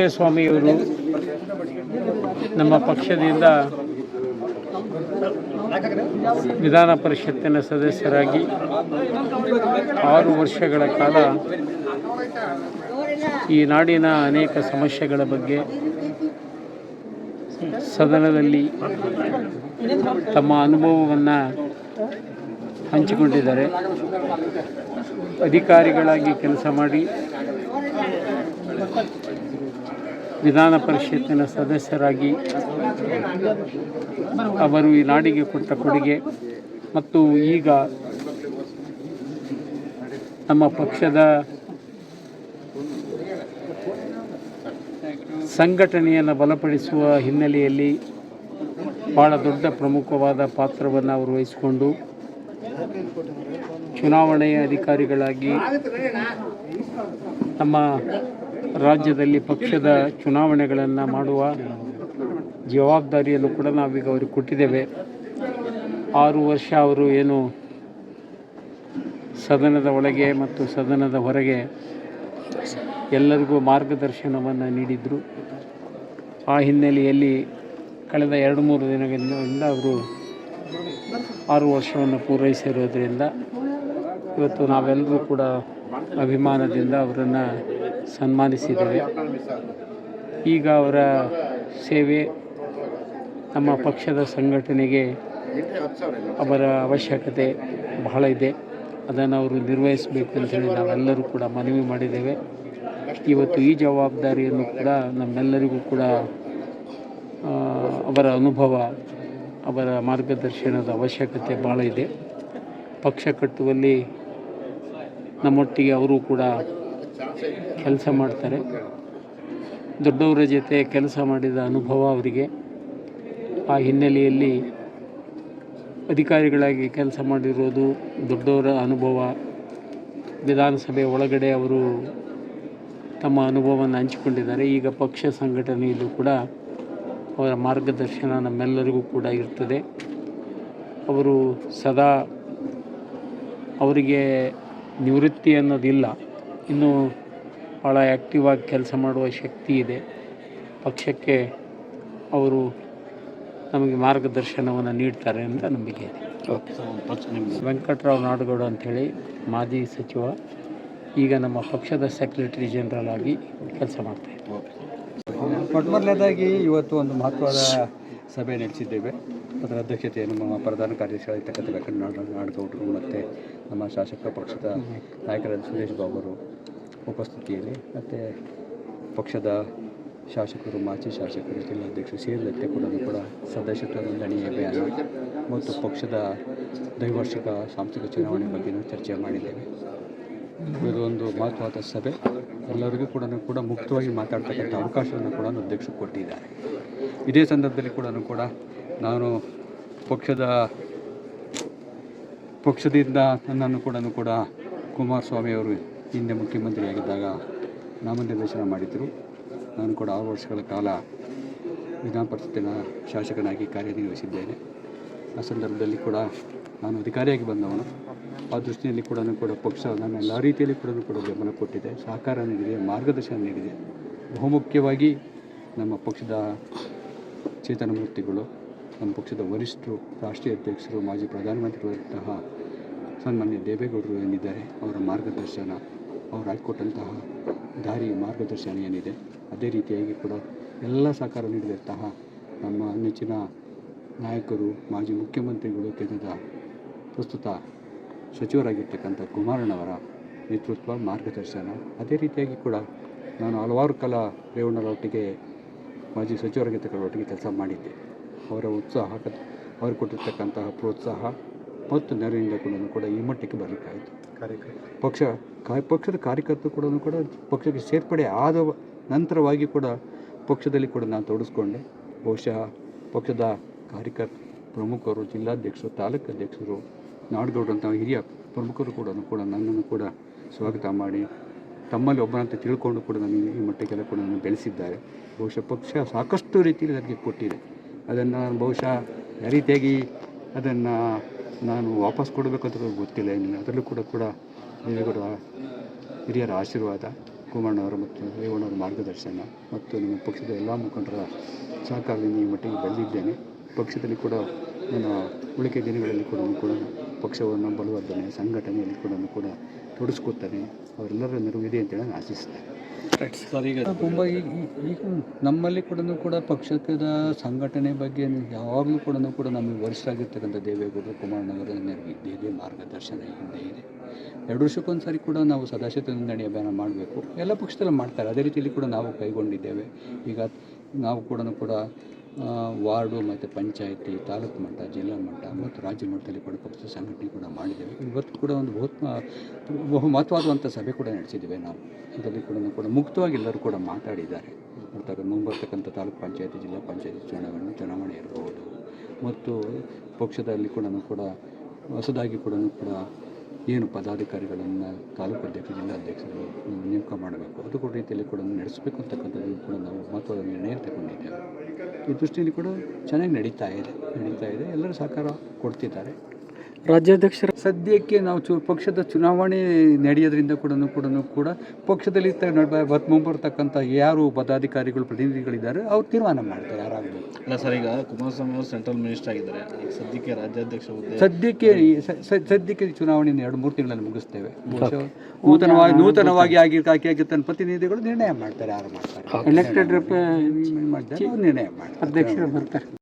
ತಿಪ್ಪೇಸ್ವಾಮಿಯವರು ನಮ್ಮ ಪಕ್ಷದಿಂದ ವಿಧಾನ ಪರಿಷತ್ತಿನ ಸದಸ್ಯರಾಗಿ ಆರು ವರ್ಷಗಳ ಕಾಲ ಈ ನಾಡಿನ ಅನೇಕ ಸಮಸ್ಯೆಗಳ ಬಗ್ಗೆ ಸದನದಲ್ಲಿ ತಮ್ಮ ಅನುಭವವನ್ನು ಹಂಚಿಕೊಂಡಿದ್ದಾರೆ. ಅಧಿಕಾರಿಗಳಾಗಿ ಕೆಲಸ ಮಾಡಿ ವಿಧಾನ ಪರಿಷತ್ತಿನ ಸದಸ್ಯರಾಗಿ ಅವರು ಈ ನಾಡಿಗೆ ಕೊಟ್ಟ ಕೊಡುಗೆ ಮತ್ತು ಈಗ ನಮ್ಮ ಪಕ್ಷದ ಸಂಘಟನೆಯನ್ನು ಬಲಪಡಿಸುವ ಹಿನ್ನೆಲೆಯಲ್ಲಿ ಭಾಳ ದೊಡ್ಡ ಪ್ರಮುಖವಾದ ಪಾತ್ರವನ್ನು ಅವರು ವಹಿಸಿಕೊಂಡು ಚುನಾವಣೆಯ ಅಧಿಕಾರಿಗಳಾಗಿ ನಮ್ಮ ರಾಜ್ಯದಲ್ಲಿ ಪಕ್ಷದ ಚುನಾವಣೆಗಳನ್ನು ಮಾಡುವ ಜವಾಬ್ದಾರಿಯನ್ನು ಕೂಡ ನಾವೀಗ ಅವ್ರಿಗೆ ಕೊಟ್ಟಿದ್ದೇವೆ. ಆರು ವರ್ಷ ಅವರು ಏನು ಸದನದ ಒಳಗೆ ಮತ್ತು ಸದನದ ಹೊರಗೆ ಎಲ್ಲರಿಗೂ ಮಾರ್ಗದರ್ಶನವನ್ನು ನೀಡಿದರು. ಆ ಹಿನ್ನೆಲೆಯಲ್ಲಿ ಕಳೆದ ಎರಡು ಮೂರು ದಿನಗಳಿಂದ ಅವರು ಆರು ವರ್ಷವನ್ನು ಪೂರೈಸಿರೋದ್ರಿಂದ ಇವತ್ತು ನಾವೆಲ್ಲರೂ ಕೂಡ ಅಭಿಮಾನದಿಂದ ಅವರನ್ನು ಸನ್ಮಾನಿಸಿದ್ದೇವೆ. ಈಗ ಅವರ ಸೇವೆ ನಮ್ಮ ಪಕ್ಷದ ಸಂಘಟನೆಗೆ ಅವರ ಅವಶ್ಯಕತೆ ಬಹಳ ಇದೆ. ಅದನ್ನು ಅವರು ನಿರ್ವಹಿಸಬೇಕು ಅಂತೇಳಿ ನಾವೆಲ್ಲರೂ ಕೂಡ ಮನವಿ ಮಾಡಿದ್ದೇವೆ. ಇವತ್ತು ಈ ಜವಾಬ್ದಾರಿಯನ್ನು ಕೂಡ ನಮ್ಮೆಲ್ಲರಿಗೂ ಕೂಡ ಅವರ ಅನುಭವ, ಅವರ ಮಾರ್ಗದರ್ಶನದ ಅವಶ್ಯಕತೆ ಭಾಳ ಇದೆ. ಪಕ್ಷ ಕಟ್ಟುವಲ್ಲಿ ನಮ್ಮೊಟ್ಟಿಗೆ ಅವರು ಕೂಡ ಕೆಲಸ ಮಾಡ್ತಾರೆ. ದೊಡ್ಡವರ ಜೊತೆ ಕೆಲಸ ಮಾಡಿದ ಅನುಭವ ಅವರಿಗೆ. ಆ ಹಿನ್ನೆಲೆಯಲ್ಲಿ ಅಧಿಕಾರಿಗಳಾಗಿ ಕೆಲಸ ಮಾಡಿರೋದು ದೊಡ್ಡವರ ಅನುಭವ. ವಿಧಾನಸಭೆ ಒಳಗಡೆ ಅವರು ತಮ್ಮ ಅನುಭವವನ್ನು ಹಂಚಿಕೊಂಡಿದ್ದಾರೆ. ಈಗ ಪಕ್ಷ ಸಂಘಟನೆಯಲ್ಲೂ ಕೂಡ ಅವರ ಮಾರ್ಗದರ್ಶನ ನಮ್ಮೆಲ್ಲರಿಗೂ ಕೂಡ ಇರ್ತದೆ. ಅವರು ಸದಾ ಅವರಿಗೆ ನಿವೃತ್ತಿ ಅನ್ನೋದಿಲ್ಲ. ಇನ್ನೂ ಭಾಳ ಆ್ಯಕ್ಟಿವ್ ಆಗಿ ಕೆಲಸ ಮಾಡುವ ಶಕ್ತಿ ಇದೆ. ಪಕ್ಷಕ್ಕೆ ಅವರು ನಮಗೆ ಮಾರ್ಗದರ್ಶನವನ್ನು ನೀಡ್ತಾರೆ ಅಂತ ನಂಬಿಕೆ ಇದೆ. ವೆಂಕಟರಾವ್ ನಾಡಗೌಡ ಅಂಥೇಳಿ ಮಾಜಿ ಸಚಿವ ಈಗ ನಮ್ಮ ಪಕ್ಷದ ಸೆಕ್ರೆಟರಿ ಜನರಲ್ ಆಗಿ ಕೆಲಸ ಮಾಡ್ತಾಯಿದ್ದಾರೆ ಮೊಟ್ಟಮೊದಲನೇದಾಗಿ ಇವತ್ತು ಒಂದು ಮಹತ್ವದ ಸಭೆ ನಡೆಸಿದ್ದೇವೆ. ಅದರ ಅಧ್ಯಕ್ಷತೆಯನ್ನು ನಮ್ಮ ಪ್ರಧಾನ ಕಾರ್ಯದರ್ಶಿಯಾಗಿರ್ತಕ್ಕಂಥ ವೆಂಕಟ ನಾಡ ನಾಡಗೌಡರು ಮತ್ತು ನಮ್ಮ ಶಾಸಕ ಪಕ್ಷದ ನಾಯಕರಾದ ಸುರೇಶ್ ಬಾಬು ಅವರು ಉಪಸ್ಥಿತಿಯಲ್ಲಿ ಮತ್ತು ಪಕ್ಷದ ಶಾಸಕರು, ಮಾಜಿ ಶಾಸಕರು, ಜಿಲ್ಲಾಧ್ಯಕ್ಷರು ಸೇರಿದಂತೆ ಕೂಡ ಕೂಡ ಸದಸ್ಯತ್ವ ನೋಂದಣಿ ಅಭಿಯಾನ ಮತ್ತು ಪಕ್ಷದ ದ್ವೈವಾರ್ಷಿಕ ಸಾಂಸ್ಥಿಕ ಚುನಾವಣೆ ಬಗ್ಗೆಯೂ ಚರ್ಚೆ ಮಾಡಿದ್ದೇವೆ. ಇದು ಒಂದು ಮಹತ್ವದ ಸಭೆ. ಎಲ್ಲರಿಗೂ ಕೂಡ ಕೂಡ ಮುಕ್ತವಾಗಿ ಮಾತಾಡ್ತಕ್ಕಂಥ ಅವಕಾಶವನ್ನು ಕೂಡ ಅಧ್ಯಕ್ಷರು ಕೊಟ್ಟಿದ್ದಾರೆ. ಇದೇ ಸಂದರ್ಭದಲ್ಲಿ ಕೂಡ ಕೂಡ ನಾನು ಪಕ್ಷದ, ಪಕ್ಷದಿಂದ ನನ್ನನ್ನು ಕೂಡ ಕೂಡ ಕುಮಾರಸ್ವಾಮಿ ಅವರು ಹಿಂದೆ ಮುಖ್ಯಮಂತ್ರಿಯಾಗಿದ್ದಾಗ ನಾಮನಿರ್ದೇಶನ ಮಾಡಿದ್ದರು ನಾನು ಕೂಡ ಆರು ವರ್ಷಗಳ ಕಾಲ ವಿಧಾನ ಪರಿಷತ್ತಿನ ಶಾಸಕನಾಗಿ ಕಾರ್ಯನಿರ್ವಹಿಸಿದ್ದೇನೆ. ಆ ಸಂದರ್ಭದಲ್ಲಿ ಕೂಡ ನಾನು ಅಧಿಕಾರಿಯಾಗಿ ಬಂದವನು. ಆ ದೃಷ್ಟಿಯಲ್ಲಿ ಕೂಡ ಕೂಡ ಪಕ್ಷ ನನ್ನ ಎಲ್ಲ ರೀತಿಯಲ್ಲಿ ಕೂಡ ಕೂಡ ಬೆಂಬಲ ಕೊಟ್ಟಿದೆ ಸಹಕಾರ ನೀಡಿದೆ, ಮಾರ್ಗದರ್ಶನ ನೀಡಿದೆ. ಬಹುಮುಖ್ಯವಾಗಿ ನಮ್ಮ ಪಕ್ಷದ ಚೇತನ ಮೂರ್ತಿಗಳು ನಮ್ಮ ಪಕ್ಷದ ವರಿಷ್ಠರು, ರಾಷ್ಟ್ರೀಯ ಅಧ್ಯಕ್ಷರು, ಮಾಜಿ ಪ್ರಧಾನಮಂತ್ರಿಗಳಂತಹ ಸನ್ಮಾನ್ಯ ದೇವೇಗೌಡರು ಏನಿದ್ದಾರೆ, ಅವರ ಮಾರ್ಗದರ್ಶನ ಅವರು ಹಾಕಿಕೊಟ್ಟಂತಹ ದಾರಿ ಮಾರ್ಗದರ್ಶನ ಏನಿದೆ, ಅದೇ ರೀತಿಯಾಗಿ ಕೂಡ ಎಲ್ಲ ಸಹಕಾರ ನೀಡಿದಂತಹ ನಮ್ಮ ನೆಚ್ಚಿನ ನಾಯಕರು, ಮಾಜಿ ಮುಖ್ಯಮಂತ್ರಿಗಳು, ಕೇಂದ್ರದ ಪ್ರಸ್ತುತ ಸಚಿವರಾಗಿರ್ತಕ್ಕಂಥ ಕುಮಾರಣ್ಣವರ ನೇತೃತ್ವ ಮಾರ್ಗದರ್ಶನ. ಅದೇ ರೀತಿಯಾಗಿ ಕೂಡ ನಾನು ಹಲವಾರು ಕಾಲ ರೇವಣ್ಣರೊಟ್ಟಿಗೆ, ಮಾಜಿ ಸಚಿವರಾಗಿರ್ತಕ್ಕಂಥವರೊಟ್ಟಿಗೆ ಕೆಲಸ ಮಾಡಿದ್ದೆ. ಅವರ ಉತ್ಸಾಹ ಅವರು ಕೊಟ್ಟಿರ್ತಕ್ಕಂತಹ ಪ್ರೋತ್ಸಾಹ ಮತ್ತು ನೆರವಿನಿಂದ ಕೂಡ ಕೂಡ ಈ ಮಟ್ಟಕ್ಕೆ ಬರಲಿಕ್ಕಾಯಿತು. ಪಕ್ಷ, ಕಾ- ಪಕ್ಷದ ಕಾರ್ಯಕರ್ತರು ಕೂಡ ಕೂಡ ಪಕ್ಷಕ್ಕೆ ಸೇರ್ಪಡೆ ಆದ ನಂತರವಾಗಿ ಕೂಡ ಪಕ್ಷದಲ್ಲಿ ಕೂಡ ನಾನು ತೊಡಸ್ಕೊಂಡೆ ಬಹುಶಃ ಪಕ್ಷದ ಕಾರ್ಯಕರ್ತ ಪ್ರಮುಖರು, ಜಿಲ್ಲಾಧ್ಯಕ್ಷರು, ತಾಲೂಕು ಅಧ್ಯಕ್ಷರು, ನಾಡಗೌಡರಂಥ ಹಿರಿಯ ಪ್ರಮುಖರು ಕೂಡ ಕೂಡ ನನ್ನನ್ನು ಕೂಡ ಸ್ವಾಗತ ಮಾಡಿ, ತಮ್ಮಲ್ಲಿ ಒಬ್ಬನಂತ ತಿಳ್ಕೊಂಡು ಕೂಡ ನನಗೆ ಈ ಮಟ್ಟಕ್ಕೆಲ್ಲ ಕೂಡ ನನ್ನ ಬೆಳೆಸಿದ್ದಾರೆ. ಬಹುಶಃ ಪಕ್ಷ ಸಾಕಷ್ಟು ರೀತಿಯಲ್ಲಿ ನನಗೆ ಕೊಟ್ಟಿದೆ. ಅದನ್ನು ನಾನು ಬಹುಶಃ ಯಾವ ರೀತಿಯಾಗಿ ಅದನ್ನು ನಾನು ವಾಪಸ್ ಕೊಡಬೇಕಂತ ಗೊತ್ತಿಲ್ಲ, ಏನಿಲ್ಲ. ಅದರಲ್ಲೂ ಕೂಡ ಕೂಡ ದೇವೇಗೌಡ ಹಿರಿಯರ ಆಶೀರ್ವಾದ ಕುಮಾರಣ್ಣವರು ಮತ್ತು ರೇವಣ್ಣವರ ಮಾರ್ಗದರ್ಶನ ಮತ್ತು ನಿಮ್ಮ ಪಕ್ಷದ ಎಲ್ಲ ಮುಖಂಡರ ಸಹಕಾರದಿಂದ ಈ ಮಟ್ಟಿಗೆ ಬಂದಿದ್ದೇನೆ. ಪಕ್ಷದಲ್ಲಿ ಕೂಡ ನನ್ನ ಉಳಿಕೆ ದಿನಗಳಲ್ಲಿ ಕೂಡ ಕೂಡ ಪಕ್ಷವನ್ನು ಬಲವರ್ಧನೆ ಸಂಘಟನೆಯಲ್ಲಿ ಕೂಡ ಕೂಡ ತೊಡಗಿಸ್ಕೊಳ್ತಾನೆ. ಅವರೆಲ್ಲರ ನೆರವು ಇದೆ ಅಂತೇಳಿ ನಾನು ಆಶಿಸ್ತೇನೆ. ತುಂಬ ಈಗ ಈಗ ನಮ್ಮಲ್ಲಿ ಕೂಡ ಕೂಡ ಪಕ್ಷದ ಸಂಘಟನೆ ಬಗ್ಗೆ ಯಾವಾಗಲೂ ಕೂಡ ಕೂಡ ನಮಗೆ ವರಿಷ್ಠರಾಗಿರ್ತಕ್ಕಂಥ ದೇವೇಗೌಡರು ಇದ್ದೇ ಇದೆ ಮಾರ್ಗದರ್ಶನ ಹಿಂದೆ ಇದೆ. ಎರಡು ವರ್ಷಕ್ಕೊಂದು ಸಾರಿ ಕೂಡ ನಾವು ಸದಾಶಿವ ನೋಂದಣಿ ಅಭಿಯಾನ ಮಾಡಬೇಕು. ಎಲ್ಲ ಪಕ್ಷದಲ್ಲೂ ಮಾಡ್ತಾರೆ. ಅದೇ ರೀತಿಯಲ್ಲಿ ಕೂಡ ನಾವು ಕೈಗೊಂಡಿದ್ದೇವೆ. ಈಗ ನಾವು ಕೂಡ ಕೂಡ ವಾರ್ಡು ಮತ್ತು ಪಂಚಾಯಿತಿ, ತಾಲೂಕು ಮಟ್ಟ, ಜಿಲ್ಲಾ ಮಟ್ಟ ಮತ್ತು ರಾಜ್ಯ ಮಟ್ಟದಲ್ಲಿ ಕೂಡ ಪಕ್ಷ ಸಂಘಟನೆ ಕೂಡ ಮಾಡಿದ್ದೇವೆ. ಇವತ್ತು ಕೂಡ ಒಂದು ಬಹುತ್ ಬಹು ಮಹತ್ವವಾದಂಥ ಸಭೆ ಕೂಡ ನಡೆಸಿದ್ದೇವೆ ನಾವು. ಇದರಲ್ಲಿ ಕೂಡ ಕೂಡ ಮುಕ್ತವಾಗಿ ಎಲ್ಲರೂ ಕೂಡ ಮಾತಾಡಿದ್ದಾರೆ. ಮತ್ತು ಮುಂಬರ್ತಕ್ಕಂಥ ತಾಲೂಕು ಪಂಚಾಯತಿ, ಜಿಲ್ಲಾ ಪಂಚಾಯತಿ ಚುನಾವಣೆ ಚುನಾವಣೆ ಇರಬಹುದು ಮತ್ತು ಪಕ್ಷದಲ್ಲಿ ಕೂಡ ಕೂಡ ಹೊಸದಾಗಿ ಕೂಡ ಕೂಡ ಏನು ಪದಾಧಿಕಾರಿಗಳನ್ನು ತಾಲೂಕು ಅಧ್ಯಕ್ಷ ಜಿಲ್ಲಾಧ್ಯಕ್ಷರು ನೇಮಕ ಮಾಡಬೇಕು. ಅದು ಕೂಡ ರೀತಿಯಲ್ಲಿ ಕೂಡ ನಡೆಸಬೇಕು ಅಂತಕ್ಕಂಥದ್ದು ಕೂಡ ನಾವು ಮಹತ್ವದ ನಿರ್ಣಯ ತಗೊಂಡಿದ್ದೇವೆ ಈ ದೃಷ್ಟಿಯಲ್ಲಿ ಕೂಡ ಚೆನ್ನಾಗಿ ನಡೀತಾ ಇದೆ ನಡೀತಾ ಇದೆ. ಎಲ್ಲರೂ ಸಹಕಾರ ಕೊಡ್ತಿದ್ದಾರೆ. ರಾಜ್ಯಾಧ್ಯಕ್ಷರ ಸದ್ಯಕ್ಕೆ ನಾವು ಚು ಪಕ್ಷದ ಚುನಾವಣೆ ನಡೆಯೋದ್ರಿಂದ ಕೂಡ ಕೂಡ ಕೂಡ ಪಕ್ಷದಲ್ಲಿ ಮುಂಬರ್ತಕ್ಕಂಥ ಯಾರು ಪದಾಧಿಕಾರಿಗಳು ಪ್ರತಿನಿಧಿಗಳಿದ್ದಾರೆ ಅವ್ರು ತೀರ್ಮಾನ ಮಾಡ್ತಾರೆ ಯಾರಾಗಬೇಕು. ಅಲ್ಲ ಸರ್ ಈಗ ಕುಮಾರಸ್ವಾಮಿ ಅವರು ಸೆಂಟ್ರಲ್ ಮಿನಿಸ್ಟರ್ ಆಗಿದ್ದಾರೆ. ಸದ್ಯಕ್ಕೆ ರಾಜ್ಯಾಧ್ಯಕ್ಷ ಹುದ್ದೆ ಸದ್ಯಕ್ಕೆ ಸದ್ಯಕ್ಕೆ ಚುನಾವಣೆಯನ್ನು ಎರಡು ಮೂರು ತಿಂಗಳಲ್ಲಿ ಮುಗಿಸ್ತೇವೆ. ನೂತನವಾಗಿ ನೂತನವಾಗಿ ಆಗಿ ಆಗಿ ತನ್ನ ಪ್ರತಿನಿಧಿಗಳು ನಿರ್ಣಯ ಮಾಡ್ತಾರೆ ಯಾರು ಮಾಡ್ತಾರೆ. ಎಲೆಕ್ಟೆಡ್ ಮಾಡ್ತಾರೆ ನಿರ್ಣಯ ಮಾಡ್ತಾರೆ. ಅಧ್ಯಕ್ಷರು ಬರ್ತಾರೆ.